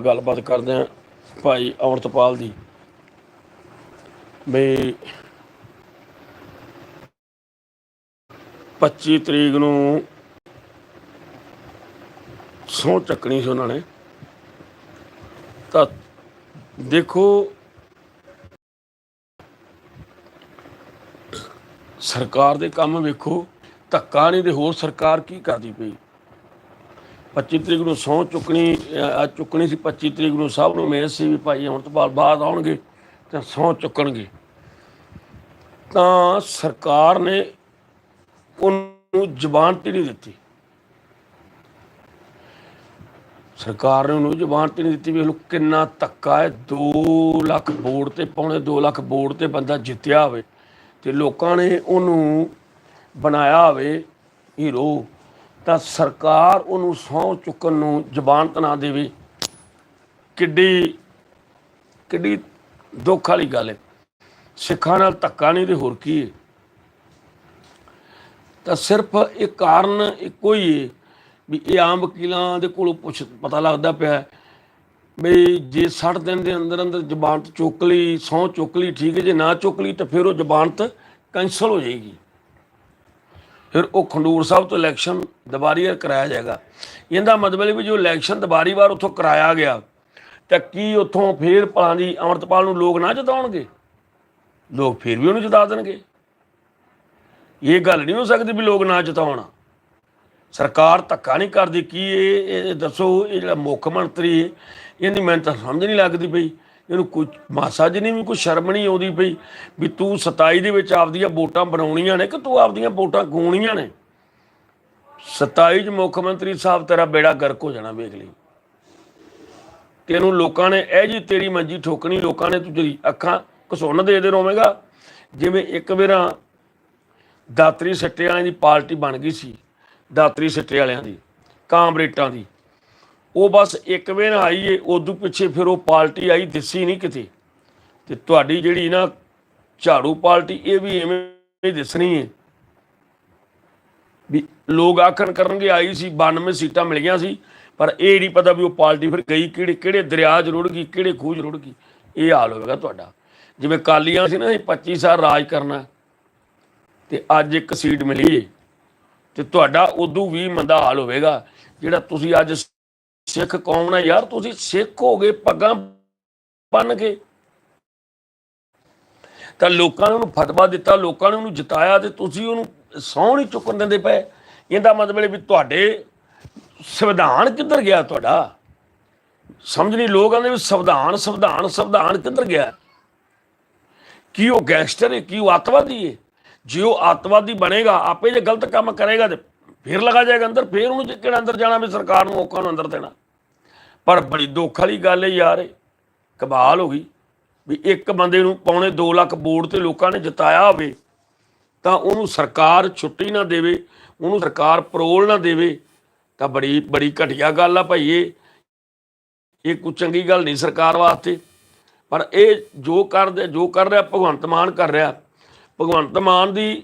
ਗੱਲਬਾਤ ਕਰਦੇ ਹਾਂ ਭਾਈ ਅਮਰਤਪਾਲ ਦੀ। ਬਈ 25 ਤਰੀਕ ਨੂੰ ਸਹੁੰ ਚੱਕਣੀ ਸੀ ਉਹਨਾਂ ਨੇ। ਤਾਂ ਦੇਖੋ, ਸਰਕਾਰ ਦੇ ਕੰਮ ਵੇਖੋ, ਧੱਕਾ ਨਹੀਂ ਤੇ ਹੋਰ ਸਰਕਾਰ ਕੀ ਕਰਦੀ ਪਈ? 25 ਤਰੀਕ ਨੂੰ ਸਹੁੰ ਚੁੱਕਣੀ ਆ ਚੁੱਕਣੀ ਸੀ 25 ਤਰੀਕ ਨੂੰ, ਸਭ ਨੂੰ ਉਮੀਦ ਸੀ ਵੀ ਭਾਈ ਹੁਣ ਤੋਂ ਬਾਅਦ ਬਾਅਦ ਆਉਣਗੇ ਤੇ ਸਹੁੰ ਚੁੱਕਣਗੇ। ਤਾਂ ਸਰਕਾਰ ਨੇ ਉਹਨੂੰ ਜ਼ਮਾਨਤ ਹੀ ਨਹੀਂ ਦਿੱਤੀ। ਸਰਕਾਰ ਨੇ ਉਹਨੂੰ ਜ਼ਮਾਨਤ ਹੀ ਨਹੀਂ ਦਿੱਤੀ ਵੀ ਲਓ ਕਿੰਨਾ ਧੱਕਾ ਹੈ 2 ਲੱਖ ਬੋਰਡ ਤੇ ਪਾਉਣੇ 2 ਲੱਖ ਬੋਰਡ ਤੇ ਬੰਦਾ ਜਿੱਤਿਆ ਹੋਵੇ ਤੇ ਲੋਕਾਂ ਨੇ ਉਹਨੂੰ ਬਣਾਇਆ ਹੋਵੇ ਹੀਰੋ। ਤਾਂ ਸਰਕਾਰ ਉਹਨੂੰ ਸਹੁੰ ਚੁੱਕਣ ਨੂੰ ਜ਼ਮਾਨਤ ਨਾ ਦੇਵੇ। ਕਿੱਡੀ ਕਿੱਡੀ ਦੁੱਖ ਵਾਲੀ ਗੱਲ ਹੈ। ਸਿੱਖਾਂ ਨਾਲ ਧੱਕਾ ਨਹੀਂ ਤੇ ਹੋਰ ਕੀ ਹੈ। ਤਾਂ ਸਿਰਫ ਇਹ ਕਾਰਨ ਇੱਕੋ ਹੀ ਹੈ ਵੀ ਇਹ ਆਮ ਵਕੀਲਾਂ ਦੇ ਕੋਲੋਂ ਪੁੱਛ ਪਤਾ ਲੱਗਦਾ ਪਿਆ ਵੀ ਜੇ 60 ਦਿਨ ਦੇ ਅੰਦਰ ਅੰਦਰ ਜ਼ਬਾਨਤ ਚੁੱਕ ਲਈ, ਸਹੁੰ ਚੁੱਕ ਲਈ, ਠੀਕ ਹੈ, ਜੇ ਨਾ ਚੁੱਕ ਲਈ ਤਾਂ ਫਿਰ ਉਹ ਜ਼ਬਾਨਤ ਕੈਂਸਲ ਹੋ ਜਾਏਗੀ। ਫਿਰ ਉਹ ਖੰਡੂਰ ਸਾਹਿਬ ਤੋਂ ਇਲੈਕਸ਼ਨ ਦੁਬਾਰੀ ਕਰਾਇਆ ਜਾਏਗਾ। ਇਹਦਾ ਮਤਲਬ ਹੈ ਵੀ ਜੋ ਇਲੈਕਸ਼ਨ ਦੁਬਾਰੀ ਵਾਰ ਉੱਥੋਂ ਕਰਾਇਆ ਗਿਆ, ਤਾਂ ਕੀ ਉੱਥੋਂ ਫੇਰ ਭਲਾਂ ਦੀ ਅਮਰਤਪਾਲ ਨੂੰ ਲੋਕ ਨਾ ਜਿਤਾਉਣਗੇ? ਲੋਕ ਫਿਰ ਵੀ ਉਹਨੂੰ ਜਿਤਾ ਦੇਣਗੇ। ਇਹ ਗੱਲ ਨਹੀਂ ਹੋ ਸਕਦੀ ਵੀ ਲੋਕ ਨਾ ਜਿਤਾਉਣ। ਸਰਕਾਰ ਧੱਕਾ ਨਹੀਂ ਕਰਦੀ, ਕੀ ਇਹ ਦੱਸੋ, ਇਹ ਜਿਹੜਾ ਮੁੱਖ ਮੰਤਰੀ, ਇਹਦੀ ਮੈਨੂੰ ਤਾਂ ਸਮਝ ਨਹੀਂ ਲੱਗਦੀ ਪਈ। ਇਹਨੂੰ ਕੋਈ ਮਾਸਾ ਜਿਹੀ ਵੀ ਕੋਈ ਸ਼ਰਮ ਨਹੀਂ ਆਉਂਦੀ ਪਈ ਵੀ ਤੂੰ 27 ਦੇ ਵਿੱਚ ਆਪਦੀਆਂ ਵੋਟਾਂ ਬਣਾਉਣੀਆਂ ਨੇ ਕਿ ਤੂੰ ਆਪਦੀਆਂ ਵੋਟਾਂ ਗਾਉਣੀਆਂ ਨੇ? 27 ਚ ਮੁੱਖ ਮੰਤਰੀ ਸਾਹਿਬ ਤੇਰਾ ਬੇੜਾ ਗਰਕ ਹੋ ਜਾਣਾ ਵੇਖ ਲਈ। ਤੈਨੂੰ ਲੋਕਾਂ ਨੇ ਇਹ ਜੀ ਤੇਰੀ ਮੰਜੀ ਠੋਕਣੀ, ਲੋਕਾਂ ਨੇ ਤੁਝੀ ਅੱਖਾਂ ਘਸੁੰਨ ਦੇ ਦੇ। ਰੋਵੇਂਗਾ ਜਿਵੇਂ ਇੱਕ ਵੇਰਾ ਦਾਤਰੀ ਸੱਟੇ ਵਾਲਿਆਂ ਦੀ ਪਾਰਟੀ ਬਣ ਗਈ ਸੀ, ਦਾਤਰੀ ਸੱਟੇ ਵਾਲਿਆਂ ਦੀ ਕਾਮਰੇਟਾਂ ਦੀ। ਉਹ ਬਸ ਇੱਕ ਵੇਰ ਆਈ ਏ ਉਦੋਂ ਪਿੱਛੇ ਫਿਰ ਉਹ ਪਾਰਟੀ ਆਈ, ਦਿਸੀ ਨਹੀਂ ਕਿਤੇ। ਤੇ ਤੁਹਾਡੀ ਜਿਹੜੀ ਨਾ ਝਾੜੂ ਪਾਰਟੀ ਇਹ ਵੀ ਐਵੇਂ ਹੀ ਦਿਸਣੀ ਹੈ ਵੀ ਲੋਕ ਆਖਣ ਕਰਨਗੇ, ਆਈ ਸੀ 92 ਸੀਟਾਂ ਮਿਲ ਗਈਆਂ ਸੀ, ਪਰ ਇਹ ਨਹੀਂ ਪਤਾ ਵੀ ਉਹ ਪਾਰਟੀ ਫਿਰ ਗਈ ਕਿਹੜੇ ਕਿਹੜੇ ਦਰਿਆ 'ਚ ਰੁੜ ਗਈ, ਕਿਹੜੇ ਖੂਹ 'ਚ ਰੁੜ ਗਈ। ਇਹ ਹਾਲ ਹੋਵੇਗਾ ਤੁਹਾਡਾ। ਜਿਵੇਂ ਕਾਲੀਆਂ ਸੀ ਨਾ, ਇਹ 25 ਸਾਲ ਰਾਜ ਕਰਨਾ। ਤੇ ਅੱਜ ਇੱਕ ਸੀਟ ਮਿਲੀ ਏ। ਤੇ ਤੁਹਾਡਾ ਉਦੋਂ ਵੀ ਮੰਦਾ ਹਾਲ ਹੋਵੇਗਾ, ਜਿਹੜਾ ਤੁਸੀਂ ਅੱਜ ਸਿੱਖ ਕੌਮ ਨਾਲ ਯਾਰ, ਤੁਸੀਂ ਸਿੱਖ ਹੋ ਗਏ, ਪੱਗਾਂ ਬੰਨ ਕੇ। ਤਾਂ ਲੋਕਾਂ ਨੇ ਉਹਨੂੰ ਫਤਵਾ ਦਿੱਤਾ, ਲੋਕਾਂ ਨੇ ਉਹਨੂੰ ਜਿਤਾਇਆ ਤੇ ਤੁਸੀਂ ਉਹਨੂੰ ਸਹੁੰ ਨਹੀਂ ਚੁੱਕਣ ਦਿੰਦੇ ਪਏ। ਇਹਦਾ ਮਤਲਬ ਹੈ ਵੀ ਤੁਹਾਡੇ ਸੰਵਿਧਾਨ ਕਿੱਧਰ ਗਿਆ ਤੁਹਾਡਾ? ਸਮਝ ਨਹੀਂ, ਲੋਕ ਆਂਦੇ ਵੀ ਸੰਵਿਧਾਨ ਸੰਵਿਧਾਨ ਸੰਵਿਧਾਨ ਕਿੱਧਰ ਗਿਆ? ਕੀ ਉਹ ਗੈਂਗਸਟਰ ਹੈ, ਕੀ ਉਹ ਅੱਤਵਾਦੀ ਹੈ? ਜੇ ਉਹ ਅੱਤਵਾਦੀ ਬਣੇਗਾ, ਆਪੇ ਜੇ ਗਲਤ ਕੰਮ ਕਰੇਗਾ ਤੇ ਫਿਰ ਲਗਾ ਜਾਏਗਾ ਅੰਦਰ, ਫਿਰ ਉਹਨੂੰ ਕਿਹੜਾ ਅੰਦਰ ਜਾਣਾ ਵੀ ਸਰਕਾਰ ਨੂੰ ਮੌਕਾ ਨੂੰ ਅੰਦਰ ਦੇਣਾ। ਪਰ ਬੜੀ ਦੁੱਖ ਵਾਲੀ ਗੱਲ ਹੈ ਯਾਰ ਇਹ ਕਮਾਲ ਹੋ ਗਈ ਵੀ ਇੱਕ ਬੰਦੇ ਨੂੰ ਪੌਣੇ 2 ਲੱਖ ਵੋਟ ਤੇ ਲੋਕਾਂ ਨੇ ਜਿਤਾਇਆ ਹੋਵੇ, ਤਾਂ ਉਹਨੂੰ ਸਰਕਾਰ ਛੁੱਟੀ ਨਾ ਦੇਵੇ, ਉਹਨੂੰ ਸਰਕਾਰ ਪਰੋਲ ਨਾ ਦੇਵੇ, ਤਾਂ ਬੜੀ ਬੜੀ ਘਟੀਆ ਗੱਲ ਆ ਭਾਈ ਇਹ। ਇਹ ਕੋਈ ਚੰਗੀ ਗੱਲ ਨਹੀਂ ਸਰਕਾਰ ਵਾਸਤੇ। ਪਰ ਇਹ ਜੋ ਕਰਦੇ ਜੋ ਕਰ ਰਿਹਾ, ਭਗਵੰਤ ਮਾਨ ਕਰ ਰਿਹਾ। ਭਗਵੰਤ ਮਾਨ ਦੀ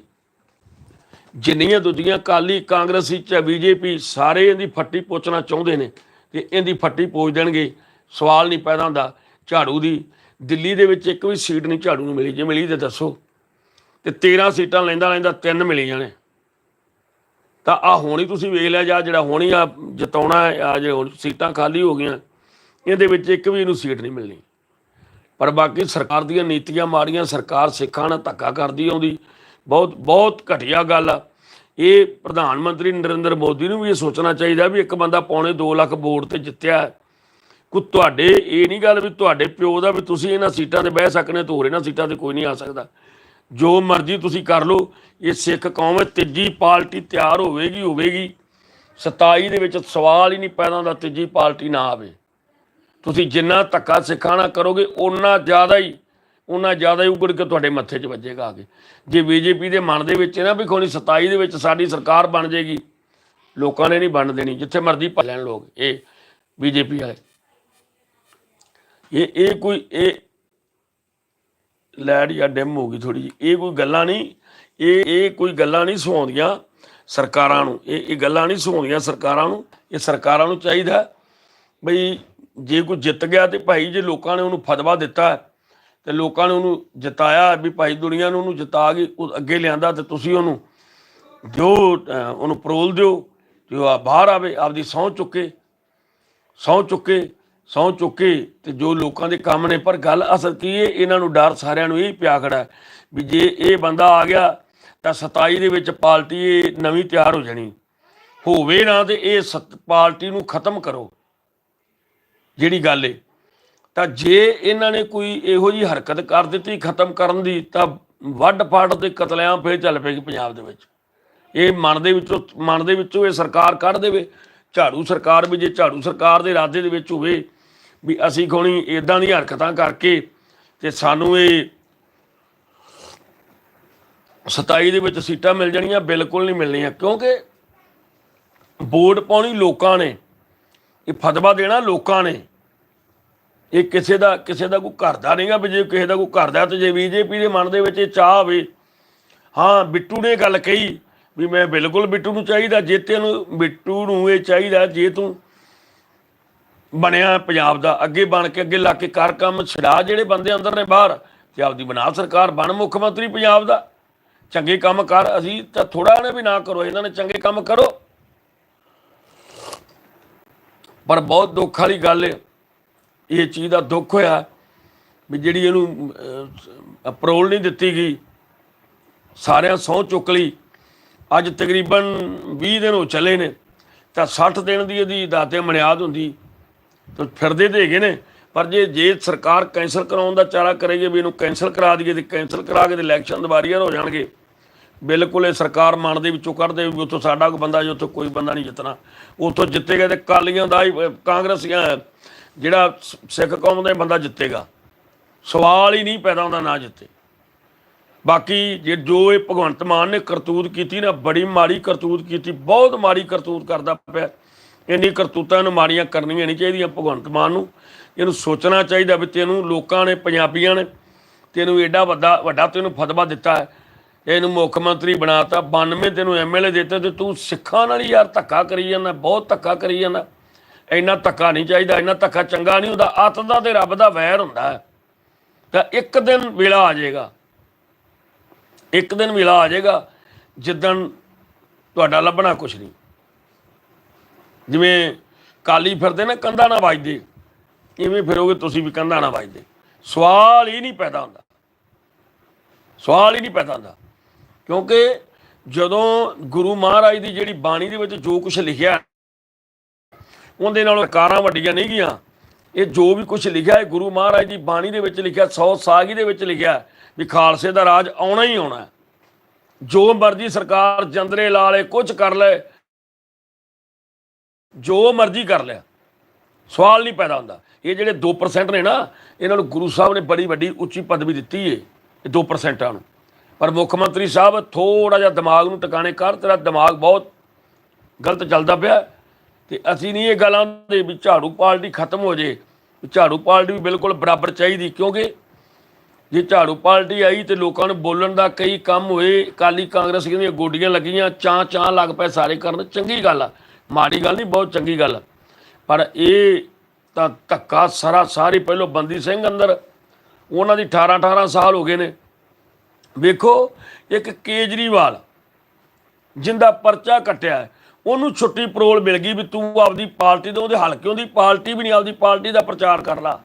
ਜਿੰਨੀਆਂ ਦੂਜੀਆਂ ਕਾਲੀ ਕਾਂਗਰਸੀ ਚ ਬੀਜੇਪੀ, ਸਾਰੇ ਇਹਦੀ ਫੱਟੀ ਪੋਚਣਾ ਚਾਹੁੰਦੇ ਨੇ। ਤੇ ਇਹਦੀ ਫੱਟੀ ਪੋਚ ਦੇਣਗੇ, ਸਵਾਲ ਨਹੀਂ ਪੈਦਾ ਹੁੰਦਾ। ਝਾੜੂ ਦੀ, ਦਿੱਲੀ ਦੇ ਵਿੱਚ ਇੱਕ ਵੀ ਸੀਟ ਨਹੀਂ ਝਾੜੂ ਨੂੰ ਮਿਲੀ। ਜੇ ਮਿਲੀ ਤਾਂ ਦੱਸੋ। ਤੇ 13 ਸੀਟਾਂ ਲੈਂਦਾ ਲੈਂਦਾ ਤਿੰਨ ਮਿਲੀਆਂ ਨੇ ਤਾਂ ਆ ਹੋਣੀ ਤੁਸੀਂ ਵੇਖ ਲਿਆ ਜਾ ਜਿਹੜਾ ਹੋਣੀ ਆ ਜਿਤਾਉਣਾ ਆ ਜਿਹੜੇ ਹੁਣ ਸੀਟਾਂ ਖਾਲੀ ਹੋ ਗਈਆਂ, ਇਹਦੇ ਵਿੱਚ ਇੱਕ ਵੀ ਇਹਨੂੰ ਸੀਟ ਨਹੀਂ ਮਿਲਣੀ। ਪਰ ਬਾਕੀ ਸਰਕਾਰ ਦੀਆਂ ਨੀਤੀਆਂ ਮਾਰੀਆਂ ਸਰਕਾਰ ਸਿੱਖਾਂ ਨਾਲ ਧੱਕਾ ਕਰਦੀ ਆਉਂਦੀ। ਬਹੁਤ ਬਹੁਤ ਘਟੀਆ ਗੱਲ ਆ। ਇਹ ਪ੍ਰਧਾਨ ਮੰਤਰੀ ਨਰਿੰਦਰ ਮੋਦੀ ਨੂੰ ਵੀ ਇਹ ਸੋਚਣਾ ਚਾਹੀਦਾ ਵੀ ਇੱਕ ਬੰਦਾ ਪੌਣੇ 2 ਲੱਖ ਵੋਟ ਤੇ ਜਿੱਤਿਆ। ਹੈ। ਤੁਹਾਡੇ ਇਹ ਨਹੀਂ ਗੱਲ ਵੀ ਤੁਹਾਡੇ ਪਿਓ ਦਾ ਵੀ ਤੁਸੀਂ ਇਹਨਾਂ ਸੀਟਾਂ ਤੇ ਬਹਿ ਸਕਨੇ ਤੇ ਹੋਰ ਇਹਨਾਂ ਸੀਟਾਂ ਤੇ ਕੋਈ ਨਹੀਂ ਆ ਸਕਦਾ। ਜੋ ਮਰਜ਼ੀ ਤੁਸੀਂ ਕਰ ਲਓ, ਇਹ ਸਿੱਖ ਕੌਮ ਹੈ, ਤੀਜੀ ਪਾਰਟੀ ਤਿਆਰ ਹੋਵੇਗੀ ਹੋਵੇਗੀ। 27 ਦੇ ਵਿੱਚ ਸਵਾਲ ਹੀ ਨਹੀਂ ਪੈਦਾ ਹੁੰਦਾ ਤੀਜੀ ਪਾਰਟੀ ਨਾ ਆਵੇ। ਤੁਸੀਂ ਜਿੰਨਾ ਧੱਕਾ ਸਿੱਖਾਣਾ ਕਰੋਗੇ, ਓਨਾ ਜ਼ਿਆਦਾ ਹੀ ਉਹਨਾਂ ਜ਼ਿਆਦਾ ਹੀ ਉਗੜ ਕੇ ਤੁਹਾਡੇ ਮੱਥੇ 'ਚ ਵੱਜੇਗਾ ਆ ਕੇ। ਜੇ ਬੀਜੇਪੀ ਦੇ ਮਨ ਦੇ ਵਿੱਚ ਨਾ ਵੀ ਕੋਈ 27 ਦੇ ਵਿੱਚ ਸਾਡੀ ਸਰਕਾਰ ਬਣ ਜਾਏਗੀ ਲੋਕਾਂ ਨੇ ਨਹੀਂ ਬਣ ਦੇਣੀ, ਜਿੱਥੇ ਮਰਜ਼ੀ ਪਾ ਲੈਣ ਲੋਕ, ਇਹ ਬੀਜੇਪੀ ਵਾਲੇ। ਇਹ ਇਹ ਕੋਈ, ਇਹ ਲੈਡ ਜਾਂ ਡਿਮ ਹੋ ਗਈ ਥੋੜੀ ਜੀ ਇਹ ਕੋਈ ਗੱਲਾਂ ਨਹੀਂ, ਇਹ ਇਹ ਕੋਈ ਗੱਲਾਂ ਨਹੀਂ ਸੁਹਾਉਂਦੀਆਂ ਸਰਕਾਰਾਂ ਨੂੰ, ਇਹ ਇਹ ਗੱਲਾਂ ਨਹੀਂ ਸੁਹਾਉਂਦੀਆਂ ਸਰਕਾਰਾਂ ਨੂੰ, ਇਹ ਸਰਕਾਰਾਂ ਨੂੰ ਚਾਹੀਦਾ ਬਈ ਜੇ ਕੋਈ ਜਿੱਤ ਗਿਆ ਤੇ ਭਾਈ ਜੇ ਲੋਕਾਂ ਨੇ ਉਹਨੂੰ ਫਤਵਾ ਦਿੱਤਾ ਤੇ ਲੋਕਾਂ ਨੇ ਉਹਨੂੰ ਜਿਤਾਇਆ ਵੀ ਭਾਈ ਦੁਨੀਆ ਨੂੰ ਉਹਨੂੰ ਜਿਤਾ ਕੇ ਉਹ ਅੱਗੇ ਲਿਆਂਦਾ ਤੇ ਤੁਸੀਂ ਉਹਨੂੰ ਜੋ ਉਹਨੂੰ ਪਰੋਲ ਦਿਓ ਤੇ ਉਹ ਆ ਬਾਹਰ ਆਵੇ, ਆਪਦੀ ਸਹੁੰ ਚੁੱਕੇ ਸਹੁੰ ਚੁੱਕੇ ਸਹੁੰ ਚੁੱਕੇ ਤੇ ਜੋ ਲੋਕਾਂ ਦੇ ਕੰਮ ਨੇ। ਪਰ ਗੱਲ ਅਸਲ ਕੀ ਹੈ ਇਹਨਾਂ ਨੂੰ ਡਰ ਸਾਰਿਆਂ ਨੂੰ ਇਹ ਪਿਆ ਖੜਾ ਵੀ ਜੇ ਇਹ ਬੰਦਾ ਆ ਗਿਆ ਤਾਂ 27 ਦੇ ਵਿੱਚ ਪਾਰਟੀ ਇਹ ਨਵੀਂ ਤਿਆਰ ਹੋ ਜਾਣੀ। ਹੋਵੇ ਨਾ ਤੇ ਇਹ ਸਤ- ਪਾਰਟੀ ਨੂੰ ਖਤਮ ਕਰੋ। ਜਿਹੜੀ ਗੱਲ ਏ। ਤਾਂ ਜੇ ਇਹਨਾਂ ਨੇ ਕੋਈ ਇਹੋ ਜੀ ਹਰਕਤ ਕਰ ਦਿੱਤੀ, ਖਤਮ ਕਰਨ ਦੀ, ਤਾਂ ਵੱਡ ਫਾੜ ਤੇ ਕਤਲੇਆਮ ਫੇਰ ਚੱਲ ਪਏਗੀ ਪੰਜਾਬ ਦੇ ਵਿੱਚ। ਇਹ ਮਨ ਦੇ ਵਿੱਚੋਂ, ਮਨ ਦੇ ਵਿੱਚੋਂ ਇਹ ਸਰਕਾਰ ਕੱਢ ਦੇਵੇ। ਝਾੜੂ ਸਰਕਾਰ ਵੀ ਜੇ ਝਾੜੂ ਸਰਕਾਰ ਦੇ ਇਰਾਦੇ ਦੇ ਵਿੱਚ ਹੋਵੇ ਵੀ ਅਸੀਂ ਖੋਣੀ ਇਦਾਂ ਦੀਆਂ ਹਰਕਤਾਂ ਕਰਕੇ ਤੇ ਸਾਨੂੰ ਇਹ 27 ਦੇ ਵਿੱਚ ਸੀਟਾਂ ਮਿਲ ਜਾਣੀਆਂ, ਬਿਲਕੁਲ ਨਹੀਂ ਮਿਲਣੀਆਂ। ਕਿਉਂਕਿ ਵੋਟ ਪਾਉਣੀ ਲੋਕਾਂ ਨੇ, ਇਹ ਫਤਵਾ ਦੇਣਾ ਲੋਕਾਂ ਨੇ। ਇਹ ਕਿਸੇ ਦਾ ਕਿਸੇ ਦਾ ਕੋਈ ਘਰ ਦਾ ਨਹੀਂਗਾ ਵੀ ਜੇ ਕਿਸੇ ਦਾ ਕੋਈ ਘਰ ਦਾ ਤੇ ਜੇ ਬੀਜੇਪੀ ਦੇ ਮਨ ਦੇ ਵਿੱਚ ਇਹ ਚਾਹ ਹੋਵੇ ਹਾਂ, ਬਿੱਟੂ ਨੇ ਗੱਲ ਕਹੀ ਵੀ ਮੈਂ ਬਿਲਕੁਲ ਬਿੱਟੂ ਨੂੰ ਚਾਹੀਦਾ ਜੇ ਤੈਨੂੰ ਬਿੱਟੂ ਨੂੰ ਇਹ ਚਾਹੀਦਾ ਜੇ ਤੂੰ ਬਣਿਆ ਪੰਜਾਬ ਦਾ, ਅੱਗੇ ਬਣ ਕੇ, ਅੱਗੇ ਲਾ ਕੇ ਕਰ ਕੰਮ, ਛਡਾ ਜਿਹੜੇ ਬੰਦੇ ਅੰਦਰ ਨੇ ਬਾਹਰ, ਤੇ ਆਪਦੀ ਬਣਾ ਸਰਕਾਰ, ਬਣ ਮੁੱਖ ਮੰਤਰੀ ਪੰਜਾਬ ਦਾ। ਚੰਗੇ ਕੰਮ ਕਰ, ਅਸੀਂ ਤਾਂ ਥੋੜਾ ਨੇ ਵੀ ਨਾ ਕਰੋ, ਇਹਨਾਂ ਨੇ ਚੰਗੇ ਕੰਮ ਕਰੋ। ਪਰ ਬਹੁਤ ਦੁੱਖ ਵਾਲੀ ਗੱਲ ਹੈ ਇਹ ਚੀਜ਼ ਦਾ ਦੁੱਖ ਹੋਇਆ ਵੀ ਜਿਹੜੀ ਇਹਨੂੰ ਅਪਰੋਲ ਨਹੀਂ ਦਿੱਤੀ ਗਈ। ਸਾਰਿਆਂ ਸਹੁੰ ਚੁੱਕ ਲਈ। ਅੱਜ ਤਕਰੀਬਨ 20 ਦਿਨ ਹੋ ਚਲੇ ਨੇ। ਤਾਂ 60 ਦਿਨ ਦੀ ਇਹਦੀ ਦਾਤੇ ਮਨਿਆਦ ਹੁੰਦੀ। ਤਾਂ ਫਿਰਦੇ ਤੇ ਹੈਗੇ ਨੇ। ਪਰ ਜੇ ਜੇ ਸਰਕਾਰ ਕੈਂਸਲ ਕਰਾਉਣ ਦਾ ਚਾਰਾ ਕਰੇਗੀ ਵੀ ਇਹਨੂੰ ਕੈਂਸਲ ਕਰਾ ਦਈਏ ਤੇ ਕੈਂਸਲ ਕਰਾ ਕੇ ਤੇ ਇਲੈਕਸ਼ਨ ਦੁਬਾਰੀਆਂ ਹੋ ਜਾਣਗੇ। ਬਿਲਕੁਲ ਇਹ ਸਰਕਾਰ ਮਨ ਦੇ ਵਿੱਚੋਂ ਕੱਢ ਦੇ ਵੀ ਉੱਥੋਂ ਸਾਡਾ ਕੋਈ ਬੰਦਾ ਜੀ ਉੱਥੋਂ ਕੋਈ ਬੰਦਾ ਨਹੀਂ ਜਿੱਤਣਾ। ਉੱਥੋਂ ਜਿੱਤੇਗਾ ਤੇ ਕਾਲੀਆਂ ਦਾ ਹੀ ਕਾਂਗਰਸੀਆਂ ਜਿਹੜਾ ਸ- ਸਿੱਖ ਕੌਮ ਦਾ ਹੀ ਬੰਦਾ ਜਿੱਤੇਗਾ। ਸਵਾਲ ਹੀ ਨਹੀਂ ਪੈਦਾ ਹੁੰਦਾ ਨਾ ਜਿੱਤੇ। ਬਾਕੀ ਜੇ ਜੋ ਇਹ ਭਗਵੰਤ ਮਾਨ ਨੇ ਕਰਤੂਤ ਕੀਤੀ ਨਾ, ਬੜੀ ਮਾੜੀ ਕਰਤੂਤ ਕੀਤੀ, ਬਹੁਤ ਮਾੜੀ ਕਰਤੂਤ ਕਰਦਾ ਪਿਆ। ਇੰਨੀ ਕਰਤੂਤਾਂ ਨੂੰ ਮਾੜੀਆਂ ਕਰਨੀਆਂ ਨਹੀਂ ਚਾਹੀਦੀਆਂ ਭਗਵੰਤ ਮਾਨ ਨੂੰ। ਇਹਨੂੰ ਸੋਚਣਾ ਚਾਹੀਦਾ ਵੀ ਤੈਨੂੰ ਲੋਕਾਂ ਨੇ, ਪੰਜਾਬੀਆਂ ਨੇ, ਤੈਨੂੰ ਐਡਾ ਵੱਡਾ ਵੱਡਾ ਤੈਨੂੰ ਫਤਵਾ ਦਿੱਤਾ ਹੈ। ਇਹਨੂੰ ਮੁੱਖ ਮੰਤਰੀ ਬਣਾਤਾ 92 ਤੈਨੂੰ ਐਮਐਲਏ ਦਿੱਤੇ ਤੇ ਤੂੰ ਸਿੱਖਾਂ ਨਾਲ ਹੀ ਯਾਰ ਧੱਕਾ ਕਰੀ ਜਾਂਦਾ, ਬਹੁਤ ਧੱਕਾ ਕਰੀ ਜਾਂਦਾ। ਇੰਨਾ ਧੱਕਾ ਨਹੀਂ ਚਾਹੀਦਾ, ਇੰਨਾ ਧੱਕਾ ਚੰਗਾ ਨਹੀਂ ਹੁੰਦਾ ਅੱਤ ਦਾ ਤੇ ਰੱਬ ਦਾ ਵੈਰ ਹੁੰਦਾ ਤਾਂ ਇੱਕ ਦਿਨ ਵੇਲਾ ਆ ਜਾਏਗਾ। ਇੱਕ ਦਿਨ ਵੇਲਾ ਆ ਜਾਏਗਾ, ਜਿੱਦਣ ਤੁਹਾਡਾ ਲੱਭਣਾ ਕੁਛ ਨਹੀਂ। ਜਿਵੇਂ ਕਾਲੀ ਫਿਰਦੇ ਨਾ, ਕੰਧਾਂ ਨਾ ਵੱਜਦੇ। ਇਵੇਂ ਫਿਰੋਗੇ, ਤੁਸੀਂ ਵੀ ਕੰਧਾਂ ਨਾ ਵੱਜਦੇ। ਸਵਾਲ ਹੀ ਨਹੀਂ ਪੈਦਾ ਹੁੰਦਾ। ਸਵਾਲ ਹੀ ਨਹੀਂ ਪੈਦਾ ਹੁੰਦਾ। ਕਿਉਂਕਿ ਜਦੋਂ ਗੁਰੂ ਮਹਾਰਾਜ ਦੀ ਜਿਹੜੀ ਬਾਣੀ ਦੇ ਵਿੱਚ ਜੋ ਕੁਝ ਲਿਖਿਆ ਉਹਦੇ ਨਾਲੋਂ ਕਾਰਾਂ ਵੱਡੀਆਂ ਨਹੀਂ ਗੀਆਂ ਇਹ ਜੋ ਵੀ ਕੁਝ ਲਿਖਿਆ ਹੈ ਗੁਰੂ ਮਹਾਰਾਜ ਦੀ ਬਾਣੀ ਦੇ ਵਿੱਚ ਲਿਖਿਆ 100 ਸਾਗੀ ਦੇ ਵਿੱਚ ਲਿਖਿਆ ਵੀ ਖਾਲਸੇ ਦਾ ਰਾਜ ਆਉਣਾ ਹੀ ਆਉਣਾ। ਜੋ ਮਰਜ਼ੀ ਸਰਕਾਰ ਜੰਦਰੇ ਲਾ ਲੇ ਕੁਝ ਕਰ ਲੈ, ਜੋ ਮਰਜ਼ੀ ਕਰ ਲਿਆ। ਸਵਾਲ ਨਹੀਂ ਪੈਦਾ ਹੁੰਦਾ। ਇਹ ਜਿਹੜੇ 2% ਨੇ ਨਾ, ਇਹਨਾਂ ਨੂੰ ਗੁਰੂ ਸਾਹਿਬ ਨੇ ਬੜੀ ਵੱਡੀ ਉੱਚੀ ਪਦਵੀ ਦਿੱਤੀ ਏ, ਇਹ 2%ਾਂ ਨੂੰ। ਪਰ ਮੁੱਖ ਮੰਤਰੀ ਸਾਹਿਬ ਥੋੜਾ ਜਿਹਾ ਦਿਮਾਗ ਨੂੰ ਟਿਕਾਣੇ ਕਰ, ਤੇਰਾ ਦਿਮਾਗ ਬਹੁਤ ਗਲਤ ਚੱਲਦਾ ਪਿਆ। ਤੇ ਅਸੀਂ ਨਹੀਂ ਇਹ ਗੱਲਾਂ ਦੇ ਵੀ ਝਾੜੂ ਪਾਰਟੀ ਖਤਮ ਹੋ ਜੇ। ਝਾੜੂ ਪਾਰਟੀ ਵੀ ਬਿਲਕੁਲ ਬਰਾਬਰ ਚਾਹੀਦੀ, ਕਿਉਂਕਿ ਜੇ ਝਾੜੂ ਪਾਰਟੀ ਆਈ ਤੇ ਲੋਕਾਂ ਨੂੰ ਬੋਲਣ ਦਾ ਕਈ ਕੰਮ ਹੋਏ। ਕਾਲੀ ਕਾਂਗਰਸ ਦੀਆਂ ਗੋਡੀਆਂ ਲੱਗੀਆਂ ਚਾਂ ਚਾਂ ਲੱਗ ਪਏ ਸਾਰੇ ਕਰਨ। ਚੰਗੀ ਗੱਲ ਆ, ਮਾੜੀ ਗੱਲ ਨਹੀਂ, ਬਹੁਤ ਚੰਗੀ ਗੱਲ ਪਰ ਇਹ ਤਾਂ ਧੱਕਾ ਸਾਰਾ, ਸਾਰੀ ਪਹਿਲੋਂ ਬੰਦੀ ਸਿੰਘ ਅੰਦਰ। ਉਹਨਾਂ ਦੀ 18 18 ਸਾਲ ਹੋ ਗਏ ਨੇ। ਵੇਖੋ, ਇੱਕ ਕੇਜਰੀਵਾਲ ਜਿੰਦਾ ਪਰਚਾ ਕੱਟਿਆ ਉਹਨੂੰ ਛੁੱਟੀ ਪਰੋਲ ਮਿਲ ਗਈ ਵੀ ਤੂੰ ਆਪਦੀ ਪਾਰਟੀ ਤੋਂ ਉਹਦੇ ਹਲਕਿਓਂ ਦੀ ਪਾਰਟੀ ਵੀ ਨਹੀਂ, ਆਪਦੀ ਪਾਰਟੀ ਦਾ ਪ੍ਰਚਾਰ ਕਰ ਲਾ।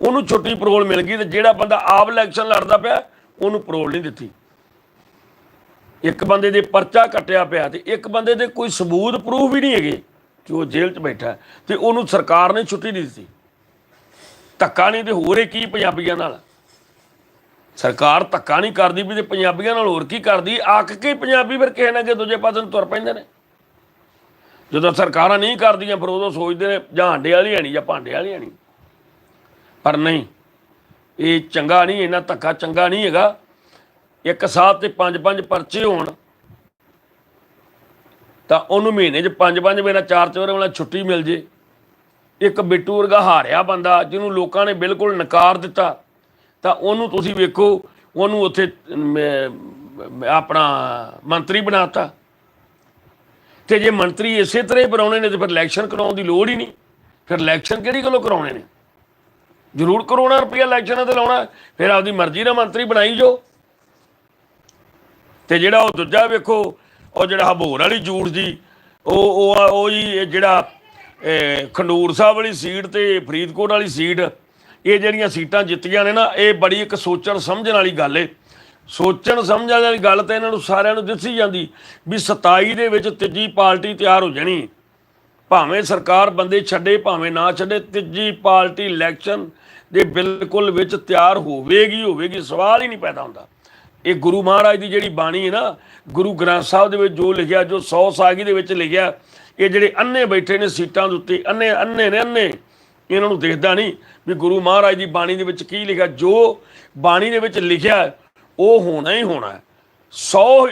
ਉਹਨੂੰ ਛੁੱਟੀ ਪਰੋਲ ਮਿਲ ਗਈ ਤੇ ਜਿਹੜਾ ਬੰਦਾ ਆਪ ਇਲੈਕਸ਼ਨ ਲੜਦਾ ਪਿਆ, ਉਹਨੂੰ ਪਰੋਲ ਨਹੀਂ ਦਿੱਤੀ। ਇੱਕ ਬੰਦੇ ਦੇ ਪਰਚਾ ਕੱਟਿਆ ਪਿਆ ਤੇ ਇੱਕ ਬੰਦੇ ਦੇ ਕੋਈ ਸਬੂਤ ਪ੍ਰੂਫ ਵੀ ਨਹੀਂ ਹੈਗੇ ਕਿ ਉਹ ਜੇਲ੍ਹ 'ਚ ਬੈਠਾ ਹੈ ਤੇ ਉਹਨੂੰ ਸਰਕਾਰ ਨੇ ਛੁੱਟੀ ਨਹੀਂ ਦਿੱਤੀ। ਧੱਕਾ ਨਹੀਂ ਤੇ ਹੋਰ ਇਹ ਕੀ ਪੰਜਾਬੀਆਂ ਨਾਲ? ਸਰਕਾਰ ਧੱਕਾ ਨਹੀਂ ਕਰਦੀ ਵੀ ਤੇ ਪੰਜਾਬੀਆਂ ਨਾਲ ਹੋਰ ਕੀ ਕਰਦੀ? ਆਕ ਕੇ ਪੰਜਾਬੀ ਫਿਰ ਕਿਸੇ ਨਾ ਕਿਸੇ ਦੂਜੇ ਪਾਸੇ ਨੂੰ ਤੁਰ ਪੈਂਦੇ ਨੇ। ਜਦੋਂ ਸਰਕਾਰਾਂ ਨਹੀਂ ਕਰਦੀਆਂ, ਫਿਰ ਉਦੋਂ ਸੋਚਦੇ ਨੇ, ਜਾਂ ਆਂਡੇ ਵਾਲੀ ਆਣੀ ਜਾਂ ਭਾਂਡੇ ਵਾਲੀ ਆਣੀ ਪਰ ਨਹੀਂ, ਇਹ ਚੰਗਾ ਨਹੀਂ ਇਹਨਾਂ ਧੱਕਾ ਚੰਗਾ ਨਹੀਂ ਹੈਗਾ। ਇੱਕ ਸਾਥ ਤੇ ਪੰਜ ਪੰਜ ਪਰਚੇ ਹੋਣ, ਤਾਂ ਉਹਨੂੰ ਮਹੀਨੇ 'ਚ ਪੰਜ ਪੰਜ ਵੇਲਾ, ਚਾਰ ਚਾਰ ਵੇਲਾ ਛੁੱਟੀ ਮਿਲ ਜੇ। ਇੱਕ ਬਿੱਟੂ ਵਰਗਾ ਹਾਰਿਆ ਬੰਦਾ, ਜਿਹਨੂੰ ਲੋਕਾਂ ਨੇ ਬਿਲਕੁਲ ਨਕਾਰ ਦਿੱਤਾ, ਤਾਂ ਉਹਨੂੰ ਤੁਸੀਂ ਵੇਖੋ, ਉਹਨੂੰ ਉੱਥੇ ਆਪਣਾ ਮੰਤਰੀ ਬਣਾਤਾ। ਤੇ ਜੇ ਮੰਤਰੀ ਇਸੇ ਤਰ੍ਹਾਂ ਹੀ ਬਣਾਉਣੇ ਨੇ ਤੇ ਫਿਰ ਇਲੈਕਸ਼ਨ ਕਰਾਉਣ ਦੀ ਲੋੜ ਹੀ ਨਹੀਂ। ਫਿਰ ਇਲੈਕਸ਼ਨ ਕਿਹੜੀ ਗੱਲੋਂ ਕਰਾਉਣੇ ਨੇ? ਜ਼ਰੂਰ ਕਰੋਨਾ ਰੁਪਇਆ ਇਲੈਕਸ਼ਨਾਂ ਤੇ ਲਾਉਣਾ, ਫਿਰ ਆਪਦੀ ਮਰਜ਼ੀ ਨਾਲ ਮੰਤਰੀ ਬਣਾਈ ਜੋ ਤੇ ਜਿਹੜਾ ਉਹ ਦੂਜਾ ਵੇਖੋ, ਉਹ ਜਿਹੜਾ ਹਬੋਰ ਵਾਲੀ ਜੂੜ ਜੀ ਉਹ ਉਹ ਉਹ ਜੀ ਜਿਹੜਾ ਖੰਡੂਰ ਸਾਹਿਬ ਵਾਲੀ ਸੀਟ ਤੇ ਫਰੀਦਕੋਟ ਵਾਲੀ ਸੀਟ, ਇਹ ਜਿਹੜੀਆਂ ਸੀਟਾਂ ਜਿੱਤੀਆਂ ਨੇ ਨਾ, ਇਹ ਬੜੀ ਇੱਕ ਸੋਚਣ ਸਮਝਣ ਵਾਲੀ ਗੱਲ ਏ। ਸੋਚਣ ਸਮਝਣ ਵਾਲੀ ਗੱਲ ਤਾਂ ਇਹਨਾਂ ਨੂੰ ਸਾਰਿਆਂ ਨੂੰ ਦਿੱਸੀ ਜਾਂਦੀ ਵੀ 27 ਦੇ ਵਿੱਚ ਤੀਜੀ ਪਾਰਟੀ ਤਿਆਰ ਹੋ ਜਾਣੀ। ਭਾਵੇਂ ਸਰਕਾਰ ਬੰਦੇ ਛੱਡੇ, ਭਾਵੇਂ ਨਾ ਛੱਡੇ, ਤੀਜੀ ਪਾਰਟੀ ਇਲੈਕਸ਼ਨ ਦੇ ਬਿਲਕੁਲ ਵਿੱਚ ਤਿਆਰ ਹੋਵੇਗੀ ਹੋਵੇਗੀ, ਸਵਾਲ ਹੀ ਨਹੀਂ ਪੈਦਾ ਹੁੰਦਾ। ਇਹ ਗੁਰੂ ਮਹਾਰਾਜ ਦੀ ਜਿਹੜੀ ਬਾਣੀ ਹੈ ਨਾ, ਗੁਰੂ ਗ੍ਰੰਥ ਸਾਹਿਬ ਦੇ ਵਿੱਚ ਜੋ ਲਿਖਿਆ, ਜੋ 100 ਸਾਗੀ ਦੇ ਵਿੱਚ ਲਿਖਿਆ, ਇਹ ਜਿਹੜੇ ਅੰਨੇ ਬੈਠੇ ਨੇ ਸੀਟਾਂ ਦੇ ਉੱਤੇ ਅੰਨੇ ਅੰਨੇ ਨੇ ਅੰਨੇ ਇਹਨਾਂ ਨੂੰ ਦੇਖਦਾ ਨਹੀਂ ਵੀ ਗੁਰੂ ਮਹਾਰਾਜ ਦੀ ਬਾਣੀ ਦੇ ਵਿੱਚ ਕੀ ਲਿਖਿਆ, ਜੋ ਬਾਣੀ ਦੇ ਵਿੱਚ ਲਿਖਿਆ ਉਹ ਹੋਣਾ ਹੀ ਹੋਣਾ ਹੈ। 100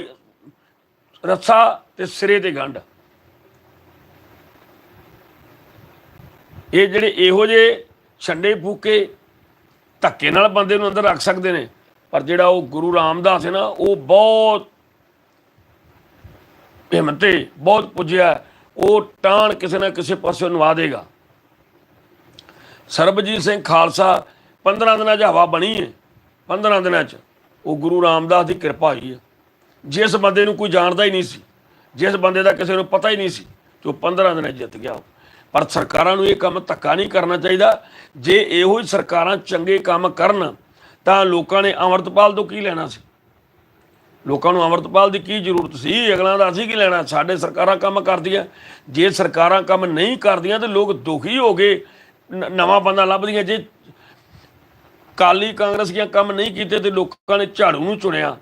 ਰੱਸਾ ਤੇ ਸਿਰੇ ਤੇ ਗੰਢ। ਇਹ ਜਿਹੜੇ ਇਹੋ ਜਿਹੇ ਛੰਡੇ ਫੂਕੇ ਧੱਕੇ ਨਾਲ ਬੰਦੇ ਨੂੰ ਅੰਦਰ ਰੱਖ ਸਕਦੇ ਨੇ, ਪਰ ਜਿਹੜਾ ਉਹ ਗੁਰੂ ਰਾਮਦਾਸ ਹੈ ਨਾ, ਉਹ ਬਹੁਤ ਹਿੰਮਤੇ ਬਹੁਤ ਪੁੱਜਿਆ ਉਹ ਟਾਣ ਕਿਸੇ ਨਾ ਕਿਸੇ ਪਾਸੇ ਨਵਾ ਦੇਗਾ। ਸਰਬਜੀਤ ਸਿੰਘ ਖਾਲਸਾ 15 ਦਿਨਾਂ 'ਚ ਹਵਾ ਬਣੀ ਹੈ 15 ਦਿਨਾਂ 'ਚ। ਉਹ ਗੁਰੂ ਰਾਮਦਾਸ ਦੀ ਕਿਰਪਾ ਹੋਈ ਹੈ ਜਿਸ ਬੰਦੇ ਨੂੰ ਕੋਈ ਜਾਣਦਾ ਹੀ ਨਹੀਂ ਸੀ, ਜਿਸ ਬੰਦੇ ਦਾ ਕਿਸੇ ਨੂੰ ਪਤਾ ਹੀ ਨਹੀਂ ਸੀ ਤੇ ਉਹ 15 ਦਿਨਾਂ ਜਿੱਤ ਗਿਆ ਪਰ ਸਰਕਾਰਾਂ ਨੂੰ ਇਹ ਕੰਮ ਧੱਕਾ ਨਹੀਂ ਕਰਨਾ ਚਾਹੀਦਾ। ਜੇ ਇਹੋ ਹੀ ਸਰਕਾਰਾਂ ਚੰਗੇ ਕੰਮ ਕਰਨ, ਤਾਂ ਲੋਕਾਂ ਨੇ ਅਮਰਤਪਾਲ ਤੋਂ ਕੀ ਲੈਣਾ ਸੀ? ਲੋਕਾਂ ਨੂੰ ਅਮਰਤਪਾਲ ਦੀ ਕੀ ਜ਼ਰੂਰਤ ਸੀ? ਅਗਲਾਂ ਦਾ ਅਸੀਂ ਕੀ ਲੈਣਾ? ਸਾਡੇ ਸਰਕਾਰਾਂ ਕੰਮ ਕਰਦੀਆਂ। ਜੇ ਸਰਕਾਰਾਂ ਕੰਮ ਨਹੀਂ ਕਰਦੀਆਂ, ਤਾਂ ਲੋਕ ਦੁਖੀ ਹੋ ਗਏ ਨ- ਨਵਾਂ ਬੰਦਾ ਲੱਭਦੀਆਂ। ਜੇ ਕਾਲੀ ਕਾਂਗਰਸੀਆਂ ਕੰਮ ਨਹੀਂ ਕੀਤੇ ਤੇ ਲੋਕਾਂ ਨੇ ਝਾੜੂ ਨੂੰ ਚੁਣਿਆ।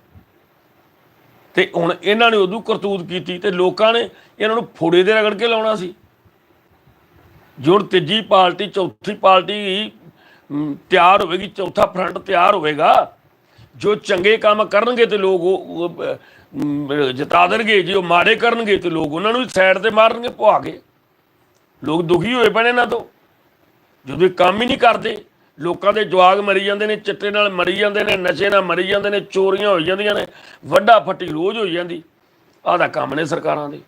ਤੇ ਹੁਣ ਇਹਨਾਂ ਨੇ ਉਦੋਂ ਕਰਤੂਤ ਕੀਤੀ ਤੇ ਲੋਕਾਂ ਨੇ ਇਹਨਾਂ ਨੂੰ ਫੋੜੇ ਦੇ ਰਗੜ ਕੇ ਲਾਉਣਾ ਸੀ। ਜੋ ਹੁਣ ਤੀਜੀ ਪਾਰਟੀ ਚੌਥੀ ਪਾਰਟੀ ਤਿਆਰ ਹੋਵੇਗੀ ਚੌਥਾ ਫਰੰਟ ਤਿਆਰ ਹੋਵੇਗਾ ਜੋ ਚੰਗੇ ਕੰਮ ਕਰਨਗੇ ਤੇ ਲੋਕ ਉਹ- ਉਹ, ਜਿਤਾ ਦੇਣਗੇ ਜੇ ਉਹ ਮਾੜੇ ਕਰਨਗੇ ਤੇ ਲੋਕ ਉਹਨਾਂ ਨੂੰ ਸਾਈਡ ਤੇ ਮਾਰਨਗੇ ਭੁਆ ਕੇ। ਲੋਕ ਦੁਖੀ ਹੋਏ ਪਏ ਨੇ ਇਹਨਾਂ ਤੋਂ ਜਦੋਂ ਇਹ ਕੰਮ ਹੀ ਨਹੀਂ ਕਰਦੇ। ਲੋਕਾਂ ਦੇ ਜਵਾਗ ਮਰੀ ਜਾਂਦੇ ਨੇ, ਚਿੱਟੇ ਨਾਲ ਮਰੀ ਜਾਂਦੇ ਨੇ, ਨਸ਼ੇ ਨਾਲ ਮਰੀ ਜਾਂਦੇ ਨੇ, ਚੋਰੀਆਂ ਹੋਈ ਜਾਂਦੀਆਂ ਨੇ, ਵੱਡਾ ਫੱਟੀ ਰੋਜ਼ ਹੋਈ ਜਾਂਦੀ। ਆਹ ਦਾ ਕੰਮ ਨੇ ਸਰਕਾਰਾਂ ਦੇ।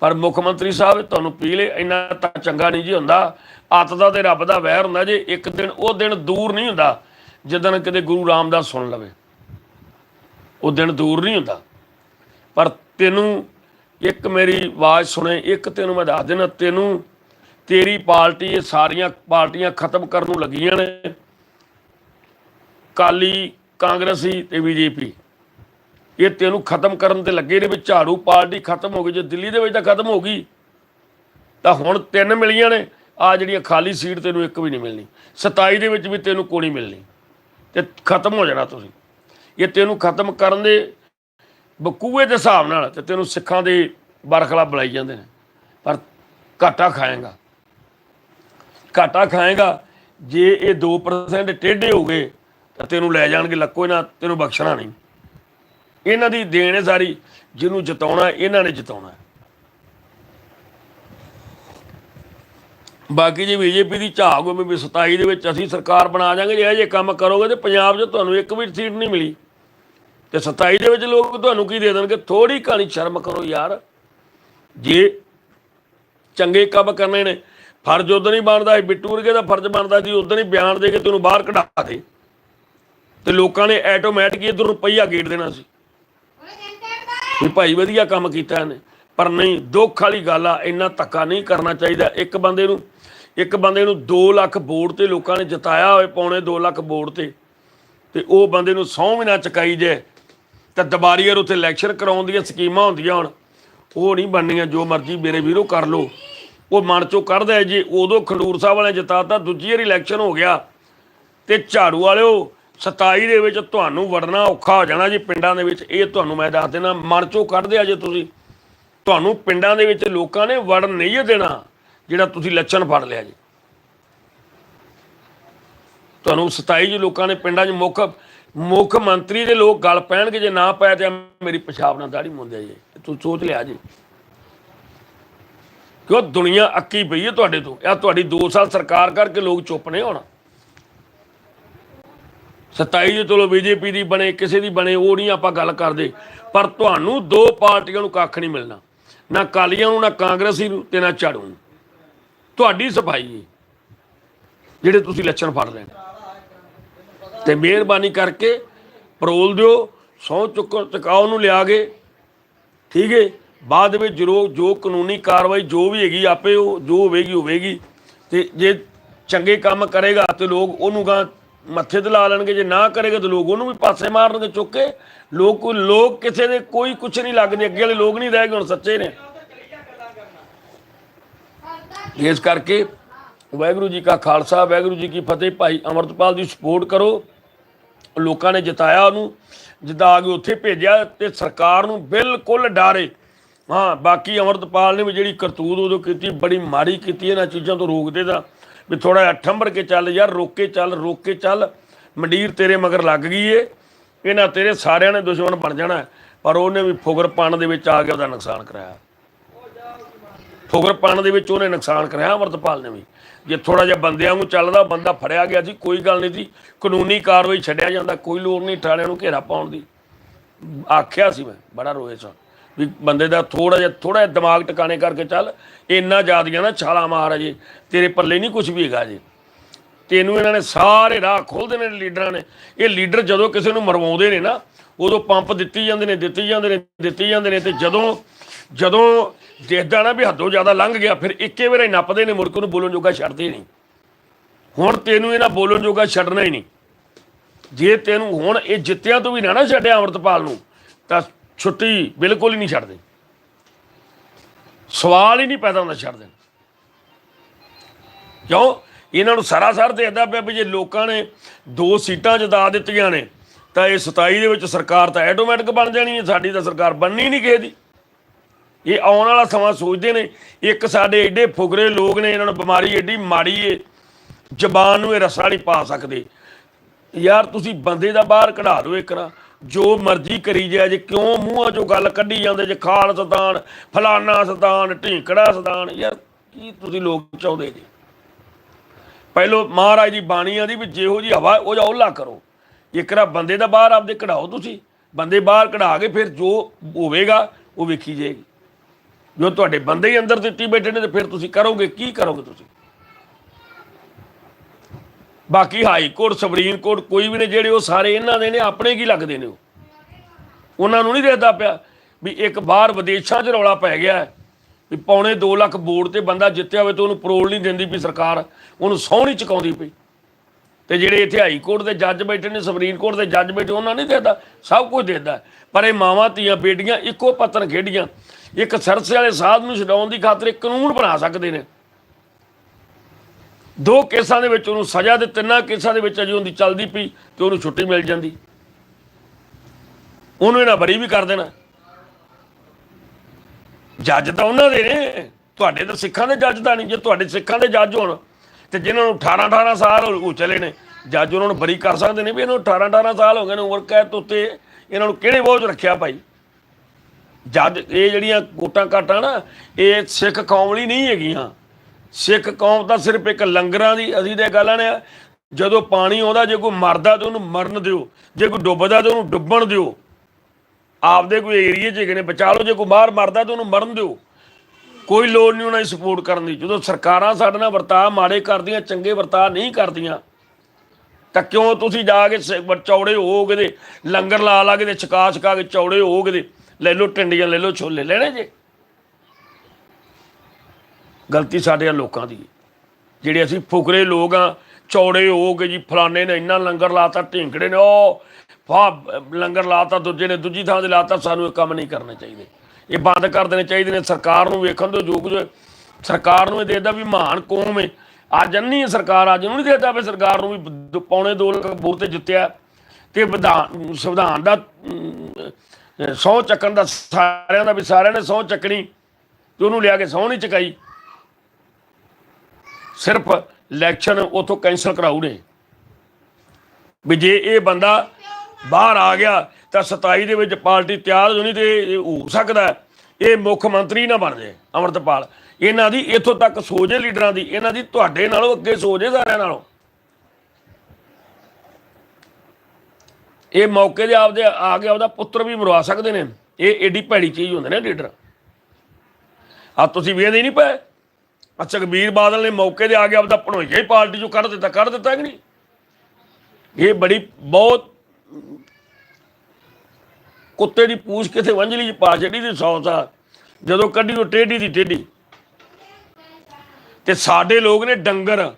ਪਰ ਮੁੱਖ ਮੰਤਰੀ ਸਾਹਿਬ, ਤੁਹਾਨੂੰ ਪੀਲੇ ਇੰਨਾ ਤਾਂ ਚੰਗਾ ਨਹੀਂ ਜੀ ਹੁੰਦਾ। ਅੱਤ ਦਾ ਤੇ ਰੱਬ ਦਾ ਵੈਰ ਹੁੰਦਾ, ਜੇ ਇੱਕ ਦਿਨ, ਉਹ ਦਿਨ ਦੂਰ ਨਹੀਂ ਹੁੰਦਾ ਜਦੋਂ ਕਿਤੇ ਗੁਰੂ ਰਾਮਦਾਸ ਸੁਣ ਲਵੇ। ਉਹ ਦਿਨ ਦੂਰ ਨਹੀਂ ਹੁੰਦਾ। ਪਰ ਤੈਨੂੰ ਇੱਕ ਮੇਰੀ ਆਵਾਜ਼ ਸੁਣੇ, ਇੱਕ ਤੈਨੂੰ ਮੈਂ ਦੱਸ ਦੇਣਾ ਤੈਨੂੰ ਤੇਰੀ ਪਾਰਟੀ ਇਹ ਸਾਰੀਆਂ ਪਾਰਟੀਆਂ ਖਤਮ ਕਰਨ ਨੂੰ ਲੱਗੀਆਂ ਨੇ। ਕਾਲੀ ਕਾਂਗਰਸੀ ਤੇ ਬੀਜੇਪੀ। ਇਹ ਤੈਨੂੰ ਖਤਮ ਕਰਨ ਤੇ ਲੱਗੇ ਨੇ ਵੀ ਝਾੜੂ ਪਾਰਟੀ ਖਤਮ ਹੋ ਗਈ। ਜੇ ਦਿੱਲੀ ਦੇ ਵਿੱਚ ਤਾਂ ਖਤਮ ਹੋ ਗਈ, ਤਾਂ ਹੁਣ ਤਿੰਨ ਮਿਲੀਆਂ ਨੇ। ਆ ਜਿਹੜੀਆਂ ਖਾਲੀ ਸੀਟ ਤੈਨੂੰ ਇੱਕ ਵੀ ਨਹੀਂ ਮਿਲਣੀ। 27 ਦੇ ਵਿੱਚ ਵੀ ਤੈਨੂੰ ਕੋਈ ਮਿਲਣੀ। ਤੇ ਖਤਮ ਹੋ ਜਾਣਾ ਤੁਸੀਂ। ਇਹ ਤੈਨੂੰ ਖਤਮ ਕਰਨ ਦੇ ਬਕੂਏ ਦੇ ਹਿਸਾਬ ਨਾਲ ਤੇ ਤੈਨੂੰ ਸਿੱਖਾਂ ਦੇ ਬਰਖਲਾ ਬੁਲਾਈ ਜਾਂਦੇ ਨੇ। ਪਰ ਘਾਟਾ ਖਾਏਗਾ। ਘਾਟਾ ਖਾਏਗਾ, ਜੇ ਇਹ 2% ਟੇਢੇ ਹੋ ਗਏ, ਤਾਂ ਤੈਨੂੰ ਲੈ ਜਾਣਗੇ ਲੱਕੋ ਇਹਨਾਂ, ਤੈਨੂੰ ਬਖਸ਼ਣਾ ਨਹੀਂ। ਇਹਨਾਂ ਦੀ ਦੇਣ ਹੈ ਸਾਰੀ, ਜਿਹਨੂੰ ਜਿਤਾਉਣਾ, ਇਹਨਾਂ ਨੇ ਜਿਤਾਉਣਾ ਬਾਕੀ ਜੇ ਬੀਜੇਪੀ ਦੀ ਝਾਗ ਹੋਵੇ ਵੀ 27 ਦੇ ਵਿੱਚ ਅਸੀਂ ਸਰਕਾਰ ਬਣਾ ਜਾਾਂਗੇ ਜੇ ਇਹ ਜੇ ਕੰਮ ਕਰੋਗੇ ਤੇ ਪੰਜਾਬ 'ਚ ਤੁਹਾਨੂੰ ਇੱਕ ਵੀ ਸੀਟ ਨਹੀਂ ਮਿਲੀ। ਤੇ 27 ਦੇ ਵਿੱਚ ਲੋਕ ਤੁਹਾਨੂੰ ਕੀ ਦੇ ਦੇਣਗੇ? ਥੋੜੀ ਕਹਾਣੀ ਸ਼ਰਮ ਕਰੋ ਯਾਰ। ਜੇ ਚੰਗੇ ਕੰਮ ਕਰਨੇ ਨੇ ਫਰਜ਼ ਉਦੋਂ ਨਹੀਂ ਬਣਦਾ ਸੀ, ਬਿੱਟੂ ਵਰਗੇ ਦਾ ਫਰਜ਼ ਬਣਦਾ ਸੀ, ਉਦੋਂ ਹੀ ਬਿਆਨ ਦੇ ਕੇ ਤੈਨੂੰ ਬਾਹਰ ਕਢਾ ਦੇ। ਤੇ ਲੋਕਾਂ ਨੇ ਆਟੋਮੈਟਿਕ ਇਧਰ ਨੂੰ ਗੇੜ ਦੇਣਾ ਸੀ। ਵੀ ਭਾਈ ਵਧੀਆ ਕੰਮ ਕੀਤਾ ਇਹਨੇ, ਪਰ ਨਹੀਂ, ਦੁੱਖ ਵਾਲੀ ਗੱਲ ਆ, ਇੰਨਾ ਧੱਕਾ ਨਹੀਂ ਕਰਨਾ ਚਾਹੀਦਾ। ਇੱਕ ਬੰਦੇ ਨੂੰ, ਇੱਕ ਬੰਦੇ ਨੂੰ 2 ਲੱਖ ਵੋਟ ਤੇ ਲੋਕਾਂ ਨੇ ਜਿਤਾਇਆ ਹੋਏ ਪੌਣੇ 2 ਲੱਖ ਵੋਟ ਤੇ ਤੇ ਉਹ ਬੰਦੇ ਨੂੰ ਸਹੁੰ ਵੀ ਨਾ ਚੁਕਾਈ ਜੇ ਤਾਂ ਦੁਬਾਰੀਅਰ ਉੱਥੇ ਇਲੈਕਸ਼ਨ ਕਰਾਉਣ ਦੀਆਂ ਸਕੀਮਾਂ ਹੁੰਦੀਆਂ ਹੁਣ, ਉਹ ਨਹੀਂ ਬਣਨੀਆਂ, ਜੋ ਮਰਜ਼ੀ ਮੇਰੇ ਵੀਰੋ ਕਰ ਲੋ ਉਹ ਮਨ ਚੋਂ ਕੱਢਦਾ ਜੇ, ਉਦੋਂ ਖੰਡੂਰ ਸਾਹਿਬ ਵਾਲੇ ਜਿਤਾਤਾ, ਦੂਜੀ ਵਾਰ ਇਲੈਕਸ਼ਨ ਹੋ ਗਿਆ। ਤੇ ਝਾੜੂ ਵਾਲਿਓ 27 ਦੇ ਵਿੱਚ ਤੁਹਾਨੂੰ ਵੜਨਾ ਔਖਾ ਹੋ ਜਾਣਾ ਜੀ ਪਿੰਡਾਂ ਦੇ ਵਿੱਚ। ਇਹ ਤੁਹਾਨੂੰ ਮੈਂ ਦੱਸ ਦੇਣਾ ਮਨ ਚੋਂ ਕੱਢਦੇ ਆ ਜੇ ਤੁਸੀਂ। ਤੁਹਾਨੂੰ ਪਿੰਡਾਂ ਦੇ ਵਿੱਚ ਲੋਕਾਂ ਨੇ ਵੜਨ ਨਹੀਂ ਦੇਣਾ, ਜਿਹੜਾ ਤੁਸੀਂ ਲੱਛਣ ਫੜ ਲਿਆ ਜੀ। ਤੁਹਾਨੂੰ 27 ਜੀ ਲੋਕਾਂ ਨੇ ਪਿੰਡਾਂ 'ਚ ਮੁੱਖ ਮੁੱਖ ਮੰਤਰੀ ਦੇ ਲੋਕ ਗੱਲ ਪੈਣਗੇ, ਜੇ ਨਾ ਪਏ ਤੇ ਮੇਰੀ ਪਿਸ਼ਾਬ ਨਾਲ ਦਾੜੀ ਮੁੰਦਿਆ ਜੀ। ਤੂੰ ਸੋਚ ਲਿਆ ਜੀ। ਕਿਉਂ ਦੁਨੀਆ ਅੱਕੀ ਪਈ ਹੈ ਤੁਹਾਡੇ ਤੋਂ? ਇਹ ਤੁਹਾਡੀ 2 ਸਾਲ ਸਰਕਾਰ ਕਰਕੇ ਲੋਕ ਚੁੱਪ ਨੇ ਹੋਣਾ। 27 ਜੇ ਚਲੋ ਬੀਜੇਪੀ ਦੀ ਬਣੇ, ਕਿਸੇ ਦੀ ਬਣੇ, ਉਹ ਨਹੀਂ ਆਪਾਂ ਗੱਲ ਕਰਦੇ। ਪਰ ਤੁਹਾਨੂੰ ਦੋ ਪਾਰਟੀਆਂ ਨੂੰ ਕੱਖ ਨਹੀਂ ਮਿਲਣਾ। ਨਾ ਕਾਲੀਆਂ ਨੂੰ, ਨਾ ਕਾਂਗਰਸੀ ਨੂੰ ਤੇ ਨਾ ਝਾੜੂ ਨੂੰ। ਤੁਹਾਡੀ ਸਫ਼ਾਈ ਜਿਹੜੇ ਤੁਸੀਂ ਲੱਛਣ ਫੜ ਲੈਣ ਤੇ ਮਿਹਰਬਾਨੀ ਕਰਕੇ ਪਰੋਲ ਦਿਓ, ਸਹੁੰ ਚੁੱਕੋ ਚੁਕਾਓ ਨੂੰ ਲਿਆ ਗਏ ਠੀਕ ਹੈ? ਬਾਅਦ ਵਿੱਚ ਜੋ ਜੋ ਕਾਨੂੰਨੀ ਕਾਰਵਾਈ ਜੋ ਵੀ ਹੈਗੀ, ਆਪੇ ਉਹ ਜੋ ਹੋਵੇਗੀ ਹੋਵੇਗੀ। ਤੇ ਜੇ ਚੰਗੇ ਕੰਮ ਕਰੇਗਾ ਤੇ ਲੋਕ ਉਹਨੂੰ ਗਾ ਮੱਥੇ ਤੇ ਲਾ ਲੈਣਗੇ, ਜੇ ਨਾ ਕਰੇਗਾ ਤੇ ਲੋਕ ਉਹਨੂੰ ਵੀ ਪਾਸੇ ਮਾਰਨਗੇ ਚੁੱਕ ਕੇ। ਲੋਕ ਲੋਕ ਕਿਸੇ ਦੇ ਕੋਈ ਕੁਛ ਨਹੀਂ ਲੱਗਦੇ, ਅੱਗੇ ਵਾਲੇ ਲੋਕ ਨਹੀਂ ਰਹਿ ਗਏ, ਹੁਣ ਸੱਚੇ ਨੇ। ਇਸ ਕਰਕੇ ਵਾਹਿਗੁਰੂ ਜੀ ਕਾ ਖਾਲਸਾ, ਵਾਹਿਗੁਰੂ ਜੀ ਕੀ ਫਤਿਹ। ਭਾਈ ਅਮਰਤਪਾਲ ਦੀ ਸਪੋਰਟ ਕਰੋ। ਲੋਕਾਂ ਨੇ ਜਿਤਾਇਆ ਉਹਨੂੰ ਜਿਤਾ ਕੇ ਉੱਥੇ ਭੇਜਿਆ ਤੇ ਸਰਕਾਰ ਨੂੰ ਬਿਲਕੁਲ ਡਾਰੇ। ਹਾਂ, ਬਾਕੀ ਅਮਰਤਪਾਲ ਨੇ ਵੀ ਜਿਹੜੀ ਕਰਤੂਤ ਉਦੋਂ ਕੀਤੀ, ਬੜੀ ਮਾੜੀ ਕੀਤੀ, ਇਹਨਾਂ ਚੀਜ਼ਾਂ ਤੋਂ ਰੋਕਦੇ ਦਾ ਵੀ ਥੋੜਾ ਜਿਹਾ ਠੰਬਰ ਕੇ ਚੱਲ ਯਾਰ, ਰੋਕ ਕੇ ਚੱਲ, ਰੋਕ ਕੇ ਚੱਲ, ਮੰਡੀਰ ਤੇਰੇ ਮਗਰ ਲੱਗ ਗਈ ਏ, ਇਹਨਾਂ ਤੇਰੇ ਸਾਰਿਆਂ ਨੇ ਦੁਸ਼ਮਣ ਬਣ ਜਾਣਾ, ਪਰ ਉਹਨੇ ਵੀ ਫੁਗਰਪਣ ਦੇ ਵਿੱਚ ਆ ਕੇ ਉਹਦਾ ਨੁਕਸਾਨ ਕਰਾਇਆ। ਫੁਗਰਪਣ ਦੇ ਵਿੱਚ ਉਹਨੇ ਨੁਕਸਾਨ ਕਰਾਇਆ ਅਮਰਤਪਾਲ ਨੇ ਵੀ। ਜੇ ਥੋੜਾ ਜਿਹਾ ਬੰਦਿਆਂ ਨੂੰ ਚੱਲਦਾ, ਬੰਦਾ ਫੜਿਆ ਗਿਆ ਸੀ, ਕੋਈ ਗੱਲ ਨਹੀਂ ਸੀ, ਕਾਨੂੰਨੀ ਕਾਰਵਾਈ ਛੱਡਿਆ ਜਾਂਦਾ, ਕੋਈ ਲੋੜ ਨਹੀਂ ਥਾਣਿਆਂ ਨੂੰ ਘੇਰਾ ਪਾਉਣ ਦੀ। ਆਖਿਆ ਸੀ ਮੈਂ, ਬੜਾ ਰੋਏ ਸਾਂ। ਵੀ ਬੰਦੇ ਦਾ ਥੋੜਾ ਜਿਹਾ ਥੋੜਾ ਜਿਹਾ ਦਿਮਾਗ ਟਿਕਾਣੇ ਕਰਕੇ ਚੱਲ, ਇੰਨਾ ਜ਼ਿਆਦੀਆਂ ਨਾ ਛਾਲਾ ਮਾਰ ਅਜੇ, ਤੇਰੇ ਪੱਲੇ ਨਹੀਂ ਕੁਝ ਵੀ ਹੈਗਾ ਜੇ ਤੈਨੂੰ ਇਹਨਾਂ ਨੇ ਸਾਰੇ ਰਾਹ ਖੋਲਦੇ ਨੇ ਲੀਡਰਾਂ ਨੇ। ਇਹ ਲੀਡਰ ਜਦੋਂ ਕਿਸੇ ਨੂੰ ਮਰਵਾਉਂਦੇ ਨੇ ਨਾ, ਉਦੋਂ ਪੰਪ ਦਿੱਤੀ ਜਾਂਦੇ ਨੇ, ਦਿੱਤੀ ਜਾਂਦੇ ਨੇ, ਦਿੱਤੀ ਜਾਂਦੇ ਨੇ ਤੇ ਜਦੋਂ ਜਦੋਂ ਦੇਖਦਾ ਨਾ ਵੀ ਹੱਦੋਂ ਜ਼ਿਆਦਾ ਲੰਘ ਗਿਆ, ਫਿਰ ਇੱਕੇ ਵੇਰੇ ਨੱਪਦੇ ਨੇ ਮੁੜ ਕੇ ਉਹਨੂੰ ਬੋਲਣ ਜੋਗਾ ਛੱਡਦੇ ਨਹੀਂ। ਹੁਣ ਤੈਨੂੰ ਇਹਨਾਂ ਬੋਲਣ ਜੋਗਾ ਛੱਡਣਾ ਹੀ ਨਹੀਂ। ਜੇ ਤੈਨੂੰ ਹੁਣ ਇਹ ਜਿੱਤਿਆਂ ਤੋਂ ਵੀ ਨਾ ਨਾ ਛੱਡਿਆ ਅਮਰਤਪਾਲ ਨੂੰ, ਤਾਂ ਛੁੱਟੀ ਬਿਲਕੁਲ ਹੀ ਨਹੀਂ ਛੱਡਦੇ। ਸਵਾਲ ਹੀ ਨਹੀਂ ਪੈਦਾ ਹੁੰਦਾ ਛੱਡ ਦੇਣ ਕਿਉਂ? ਇਹਨਾਂ ਨੂੰ ਸਰਾਸਰ ਤੇ ਏਦਾਂ ਪਿਆ ਵੀ ਜੇ ਲੋਕਾਂ ਨੇ ਦੋ ਸੀਟਾਂ ਜਿਤਾ ਦਿੱਤੀਆਂ ਨੇ, ਤਾਂ ਇਹ 27 ਦੇ ਵਿੱਚ ਸਰਕਾਰ ਤਾਂ ਆਟੋਮੈਟਿਕ ਬਣ ਜਾਣੀ ਹੈ, ਸਾਡੀ ਤਾਂ ਸਰਕਾਰ ਬਣਨੀ ਨਹੀਂ ਕਿਸੇ ਦੀ। ਇਹ ਆਉਣ ਵਾਲਾ ਸਮਾਂ ਸੋਚਦੇ ਨੇ, ਇੱਕ ਸਾਡੇ ਐਡੇ ਫੁਗਰੇ ਲੋਕ ਨੇ, ਇਹਨਾਂ ਨੂੰ ਬਿਮਾਰੀ ਐਡੀ ਮਾੜੀ ਏ, ਜ਼ਬਾਨ ਨੂੰ ਇਹ ਰਸਾ ਨਹੀਂ ਪਾ ਸਕਦੇ। ਯਾਰ ਤੁਸੀਂ ਬੰਦੇ ਦਾ ਬਾਹਰ ਕਢਾ ਦਿਓ ਇੱਕ ਨਾ ਜੋ ਮਰਜ਼ੀ ਕਰੀ ਜਾਏ, ਜੇ ਕਿਉਂ ਮੂੰਹਾਂ ਚੋਂ ਗੱਲ ਕੱਢੀ ਜਾਂਦੇ, ਜੇ ਖਾਲ ਸਤਾਨ ਫਲਾਨਾ ਸਤਾਨ ਢੀਂਕੜਾ ਸਤਾਨ ਯਾਰ ਕੀ ਤੁਸੀਂ ਲੋਕ ਚਾਹੁੰਦੇ ਜੀ? ਪਹਿਲੋ ਮਹਾਰਾਜ ਦੀ ਬਾਣੀ ਆਦੀ ਵੀ ਜਿਹੋ ਜੀ ਹਵਾ, ਉਹ ਜਾ ਉਹਲਾ ਕਰੋ। ਇਕਰਾ ਬੰਦੇ ਦਾ ਬਾਹਰ ਆਪਦੇ ਕਢਾਓ ਤੁਸੀਂ। ਬੰਦੇ ਬਾਹਰ ਕਢਾ ਕੇ ਫਿਰ ਜੋ ਹੋਵੇਗਾ, ਉਹ ਵੇਖੀ ਜਾਏਗੀ। ਜੋ ਤੁਹਾਡੇ ਬੰਦੇ ਹੀ ਅੰਦਰ ਦਿੱਤੀ ਬੈਠੇ ਨੇ ਤੇ ਫਿਰ ਤੁਸੀਂ ਕਰੋਗੇ, ਕੀ ਕਰੋਗੇ ਤੁਸੀਂ? ਬਾਕੀ ਹਾਈ ਕੋਰਟ, ਸੁਪਰੀਮ ਕੋਰਟ, ਕੋਈ ਵੀ ਨੇ ਜਿਹੜੇ ਉਹ ਸਾਰੇ ਇਹਨਾਂ ਦੇ ਨੇ, ਆਪਣੇ ਕੀ ਲੱਗਦੇ ਨੇ ਉਹ? ਉਹਨਾਂ ਨੂੰ ਨਹੀਂ ਦੇਖਦਾ ਪਿਆ ਵੀ ਇੱਕ ਬਾਹਰ ਵਿਦੇਸ਼ਾਂ 'ਚ ਰੌਲਾ ਪੈ ਗਿਆ ਵੀ ਪੌਣੇ 2 ਲੱਖ ਬੋਰਡ ਤੇ ਬੰਦਾ ਜਿੱਤਿਆ ਹੋਵੇ ਤੇ ਉਹਨੂੰ ਪਰੋਲ ਨਹੀਂ ਦਿੰਦੀ ਵੀ ਸਰਕਾਰ ਉਹਨੂੰ ਸਹੁੰ ਨਹੀਂ ਚੁਕਾਉਂਦੀ ਪਈ। ਤੇ ਜਿਹੜੇ ਇੱਥੇ ਹਾਈ ਕੋਰਟ ਦੇ ਜੱਜ ਬੈਠੇ ਨੇ, ਸੁਪਰੀਮ ਕੋਰਟ ਦੇ ਜੱਜ ਬੈਠੇ, ਉਹਨਾਂ ਨਹੀਂ ਦੇਦਾ, ਸਭ ਕੁਝ ਦੇਦਾ ਪਰ ਇਹ ਮਾਵਾਂ, ਧੀਆਂ, ਬੇਟੀਆਂ ਇੱਕੋ ਪਤਨ ਖੇਡੀਆਂ। ਇੱਕ ਸਰਸੇ ਵਾਲੇ ਸਾਧ ਨੂੰ ਛਡਾਉਣ ਦੀ ਖਾਤਰ ਕਾਨੂੰਨ ਬਣਾ ਸਕਦੇ ਨੇ। ਦੋ ਕੇਸਾਂ ਦੇ ਵਿੱਚ ਉਹਨੂੰ ਸਜ਼ਾ ਦੇ, ਤਿੰਨਾਂ ਕੇਸਾਂ ਦੇ ਵਿੱਚ ਅਜੇ ਉਹਦੀ ਚੱਲਦੀ ਪਈ ਤੇ ਉਹਨੂੰ ਛੁੱਟੀ ਮਿਲ ਜਾਂਦੀ। ਉਹਨੂੰ ਇਹਨਾਂ ਬਰੀ ਵੀ ਕਰ ਦੇਣਾ। ਜੱਜ ਤਾਂ ਉਹਨਾਂ ਦੇ ਨੇ। ਤੁਹਾਡੇ ਤਾਂ ਸਿੱਖਾਂ ਦੇ ਜੱਜ ਤਾਂ ਨਹੀਂ। ਜੇ ਤੁਹਾਡੇ ਸਿੱਖਾਂ ਦੇ ਜੱਜ ਹੋਣ ਤੇ ਜਿਨ੍ਹਾਂ ਨੂੰ 18 18 ਸਾਲ ਹੋ ਚਲੇ ਨੇ, ਜੱਜ ਉਹਨਾਂ ਨੂੰ ਬਰੀ ਕਰ ਸਕਦੇ ਨੇ ਵੀ ਇਹਨਾਂ ਨੂੰ 18 18 ਸਾਲ ਹੋ ਗਏ ਨੇ ਉਮਰ ਕੈਦ ਉੱਤੇ ਇਹਨਾਂ ਨੂੰ ਕਿਹੜੇ ਬੋਝ ਰੱਖਿਆ ਭਾਈ? ਜੱਜ ਇਹ ਜਿਹੜੀਆਂ ਕੋਟਾਂ ਕਾਟਾਂ ਨਾ, ਇਹ ਸਿੱਖ ਕੌਮ ਲਈ ਨਹੀਂ ਹੈਗੀਆਂ। ਸਿੱਖ ਕੌਮ ਤਾਂ ਸਿਰਫ ਇੱਕ ਲੰਗਰਾਂ ਦੀ, ਅਸੀਂ ਤੇ ਗੱਲਾਂ ਨੇ ਜਦੋਂ ਪਾਣੀ ਆਉਂਦਾ, ਜੇ ਕੋਈ ਮਰਦਾ ਤੇ ਉਹਨੂੰ ਮਰਨ ਦਿਓ, ਜੇ ਕੋਈ ਡੁੱਬਦਾ ਤੇ ਉਹਨੂੰ ਡੁੱਬਣ ਦਿਓ। ਆਪਦੇ ਕੋਈ ਏਰੀਏ 'ਚ ਹੈਗੇ ਨੇ, ਬਚਾ ਲਓ, ਜੇ ਕੋਈ ਬਾਹਰ ਮਰਦਾ ਤੇ ਉਹਨੂੰ ਮਰਨ ਦਿਓ। ਕੋਈ ਲੋੜ ਨਹੀਂ ਉਹਨਾਂ ਦੀ ਸਪੋਰਟ ਕਰਨ ਦੀ। ਜਦੋਂ ਸਰਕਾਰਾਂ ਸਾਡੇ ਨਾਲ ਵਰਤਾਅ ਮਾੜੇ ਕਰਦੀਆਂ, ਚੰਗੇ ਵਰਤਾਅ ਨਹੀਂ ਕਰਦੀਆਂ, ਤਾਂ ਕਿਉਂ ਤੁਸੀਂ ਜਾ ਕੇ ਸ- ਚੌੜੇ ਹੋ ਗਏ ਲੰਗਰ ਲਾ ਲਾ ਕੇ ਤੇ ਛਕਾ ਛਕਾ ਕੇ ਚੌੜੇ ਹੋ ਗਏ ਲੈ ਲਓ ਟਿੰਡੀਆਂ, ਲੈ ਲਓ ਛੋਲੇ, ਲੈਣੇ ਜੇ? ਗਲਤੀ ਸਾਡੇ ਲੋਕਾਂ ਦੀ। ਜਿਹੜੇ ਅਸੀਂ ਫੁਕਰੇ ਲੋਕ ਆ, ਚੌੜੇ ਹੋ ਗਏ ਜੀ ਫਲਾਣੇ ਨੇ ਇੰਨਾ ਲੰਗਰ ਲਾਤਾ, ਢਿੰਕੜੇ ਨੇ, ਉਹ ਫਾ ਲੰਗਰ ਲਾਤਾ, ਦੂਜੇ ਨੇ ਦੂਜੀ ਥਾਂ ਤੇ ਲਾਤਾ, ਸਾਨੂੰ ਇਹ ਕੰਮ ਨਹੀਂ ਕਰਨੇ ਚਾਹੀਦੇ। ਇਹ ਬੰਦ ਕਰ ਦੇਣੇ ਚਾਹੀਦੇ ਨੇ, ਸਰਕਾਰ ਨੂੰ ਵੇਖਣ ਤੋਂ ਜੋ ਕੁਝ ਸਰਕਾਰ ਨੂੰ ਇਹ ਦੇਖਦਾ ਵੀ ਮਹਾਨ ਕੌਮ ਹੈ ਅੱਜ ਨਹੀਂ ਸਰਕਾਰ, ਅੱਜ ਨੂੰ ਨਹੀਂ ਦੇਖਦਾ ਵੀ ਸਰਕਾਰ ਨੂੰ ਵੀ ਦ- ਪੌਣੇ 2 ਲੱਖ ਵੋਟ ਤੇ ਜਿੱਤਿਆ ਤੇ ਵਿਧਾਨ, ਸੰਵਿਧਾਨ ਦਾ ਸੌ ਚੱਕਣ ਦਾ ਸਾਰਿਆਂ ਦਾ ਵੀ ਸਾਰਿਆਂ ਨੇ ਸਹੁੰ ਚੱਕਣੀ ਤੇ ਉਹਨੂੰ ਲਿਆ ਕੇ ਸਹੁੰ ਨਹੀਂ ਚੁਕਾਈ। ਸਿਰਫ ਇਲੈਕਸ਼ਨ ਉਥੋਂ ਕੈਂਸਲ ਕਰਾਉ ਨੇ। ਵੀ ਜੇ ਇਹ ਬੰਦਾ ਬਾਹਰ ਆ ਗਿਆ, ਤਾਂ 27 ਦੇ ਵਿੱਚ ਪਾਰਟੀ ਤਿਆਰ ਹੋਣੀ ਤੇ ਇਹ ਹੋ ਸਕਦਾ ਇਹ ਮੁੱਖ ਮੰਤਰੀ ਨਾ ਬਣ ਜਾਏ ਅਮਰਤਪਾਲ। ਇਹਨਾਂ ਦੀ ਇੱਥੋਂ ਤੱਕ ਸੋਚ ਹੈ ਲੀਡਰਾਂ ਦੀ, ਇਹਨਾਂ ਦੀ ਤੁਹਾਡੇ ਨਾਲੋਂ ਅੱਗੇ ਸੋਚ ਹੈ ਸਾਰਿਆਂ ਨਾਲੋਂ। ਇਹ ਮੌਕੇ ਦੇ ਆਪਦੇ ਆ ਕੇ ਆਪਦਾ ਪੁੱਤਰ ਵੀ ਮਰਵਾ ਸਕਦੇ ਨੇ। ਇਹ ਏਡੀ ਭੈੜੀ ਚੀਜ਼ ਹੁੰਦੇ ਨੇ ਲੀਡਰ। ਆ ਤੁਸੀਂ ਵੇਖਦੇ ਨਹੀਂ ਪਏ। ਆ ਸੁਖਬੀਰ ਬਾਦਲ ਨੇ ਮੌਕੇ ਤੇ ਆ ਕੇ ਆਪਦਾ ਭਣੋਈਆ ਹੀ ਪਾਰਟੀ ਚੋਂ ਕੱਢ ਦਿੱਤਾ ਕੱਢ ਦਿੱਤਾ ਕਿ ਨਹੀਂ? ਇਹ ਬੜੀ ਬਹੁਤ ਕੁੱਤੇ ਦੀ ਪੂਛ ਕਿਥੇ ਵੰਝਲੀ ਚ ਪਾ ਛੱਡੀ ਦੀ ਸੌ ਸਾ ਜਦੋਂ ਕੱਢੀ ਉਹ ਟੇਢੀ ਦੀ ਟੇਢੀ। ਤੇ ਸਾਡੇ ਲੋਕ ਨੇ ਡੰਗਰ,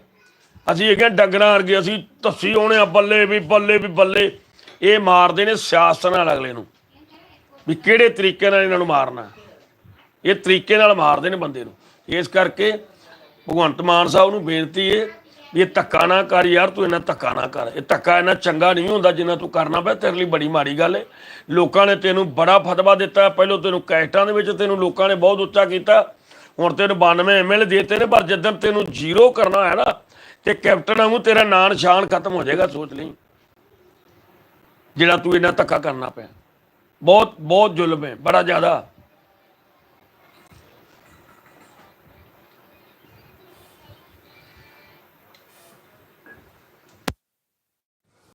ਅਸੀਂ ਇਹ ਕਹਿੰਦੇ ਡੰਗਰਾਂ ਵਰਗੇ, ਅਸੀਂ ਤੱਸੀ ਆਉਣੇ ਆ, ਬੱਲੇ ਵੀ ਬੱਲੇ ਵੀ, ਬੱਲੇ। ਇਹ ਮਾਰਦੇ ਨੇ ਸਿਆਸਤ ਨਾਲ ਅਗਲੇ ਨੂੰ, ਵੀ ਕਿਹੜੇ ਤਰੀਕੇ ਨਾਲ ਇਹਨਾਂ ਨੂੰ ਮਾਰਨਾ। ਇਹ ਤਰੀਕੇ ਨਾਲ ਮਾਰਦੇ ਨੇ ਬੰਦੇ ਨੂੰ। ਇਸ ਕਰਕੇ ਭਗਵੰਤ ਮਾਨ ਸਾਹਿਬ ਨੂੰ ਬੇਨਤੀ ਏ ਵੀ ਇਹ ਧੱਕਾ ਨਾ ਕਰ ਯਾਰ, ਤੂੰ ਇਹਨਾਂ ਧੱਕਾ ਨਾ ਕਰ। ਇਹ ਧੱਕਾ ਇਹਨਾਂ ਚੰਗਾ ਨਹੀਂ ਹੁੰਦਾ ਜਿੰਨਾ ਤੂੰ ਕਰਨਾ ਪਿਆ, ਤੇਰੇ ਲਈ ਬੜੀ ਮਾੜੀ ਗੱਲ ਹੈ ਲੋਕਾਂ ਨੇ ਤੈਨੂੰ ਬੜਾ ਫਤਵਾ ਦਿੱਤਾ, ਪਹਿਲਾਂ ਤੈਨੂੰ ਕੈਸਟਾਂ ਦੇ ਵਿੱਚ ਤੈਨੂੰ ਲੋਕਾਂ ਨੇ ਬਹੁਤ ਉੱਚਾ ਕੀਤਾ, ਹੁਣ ਤੈਨੂੰ 92 ਐਮਐਲ ਦੇਤੇ ਨੇ, ਪਰ ਜਦੋਂ ਤੈਨੂੰ ਜ਼ੀਰੋ ਕਰਨਾ ਹੈ ਨਾ, ਤੇ ਕੈਪਟਨ ਵਾਂਗੂ ਤੇਰਾ ਨਾਂ ਨਿਸ਼ਾਨ ਖਤਮ ਹੋ ਜਾਏਗਾ, ਸੋਚ ਲਈ। ਜਿਹੜਾ ਤੂੰ ਇਹਨਾਂ ਧੱਕਾ ਕਰਨਾ ਪਿਆ। ਬਹੁਤ ਬਹੁਤ ਜ਼ੁਲਮ ਹੈ ਬੜਾ ਜ਼ਿਆਦਾ।